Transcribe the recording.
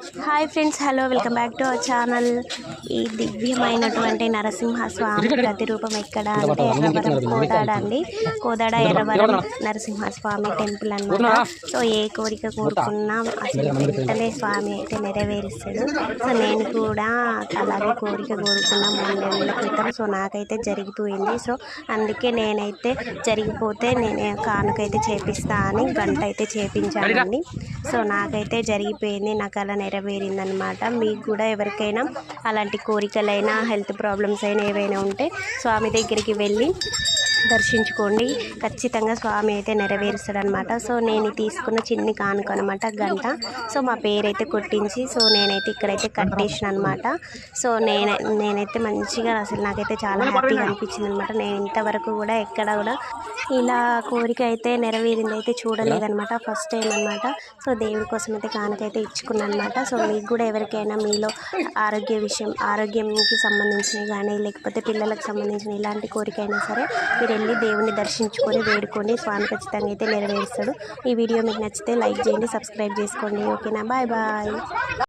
Hi friends hello welcome back to our channel ఈ దివ్యమైనటువంటి నరసింహస్వామి ప్రతిరూపం ఎక్కడ అంటే ఎర్రవరం కోదాడ అండి. కోదాడ ఎర్రవరం నరసింహస్వామి టెంపుల్ అన్నమాట. సో ఏ కోరిక కోరుకున్నా అసలు వెంటనే స్వామి అయితే నెరవేరుస్తాడు. సో నేను కూడా అలాగే కోరిక కోరుకున్నా మూడు నెలల క్రితం. సో నాకైతే జరిగిపోయింది. సో అందుకే నేనైతే జరిగిపోతే నేను కానుకైతే చేపిస్తా అని గంట అయితే చేపించానండి సో నాకైతే జరిగిపోయింది. నాకు అలా నెరవేరిందనమాట మీకు కూడా ఎవరికైనా అలాంటి కోరికలైనా హెల్త్ ప్రాబ్లమ్స్ అయినా ఏవైనా ఉంటే స్వామి దగ్గరికి వెళ్ళి దర్శించుకోండి. ఖచ్చితంగా స్వామి అయితే నెరవేరుస్తాడనమాట. సో నేను తీసుకున్న చిన్ని కానుక అనమాట గంట. సో మా పేరైతే కొట్టించి సో నేనైతే ఇక్కడైతే కట్టేసిన అనమాట సో నేను నేనైతే మంచిగా అసలు నాకైతే చాలా హ్యాపీగా అనిపించింది అనమాట నేను ఇంతవరకు కూడా ఎక్కడ కూడా ఇలా కోరిక అయితే నెరవేరింది అయితే చూడలేదనమాట ఫస్ట్ టైం అనమాట సో దేవుడి కోసం అయితే కానుకైతే ఇచ్చుకున్నాను అనమాట సో మీకు కూడా ఎవరికైనా మీలో ఆరోగ్య విషయం ఆరోగ్యంకి సంబంధించినవి కానీ లేకపోతే పిల్లలకు సంబంధించిన ఇలాంటి కోరిక అయినా సరే మీరు వెళ్ళి దేవుని దర్శించుకొని వేడుకొని స్వామి ఖచ్చితంగా అయితే నెరవేరుస్తాడు. ఈ వీడియో మీకు నచ్చితే లైక్ చేయండి సబ్స్క్రైబ్ చేసుకోండి. ఓకేనా? Bye bye.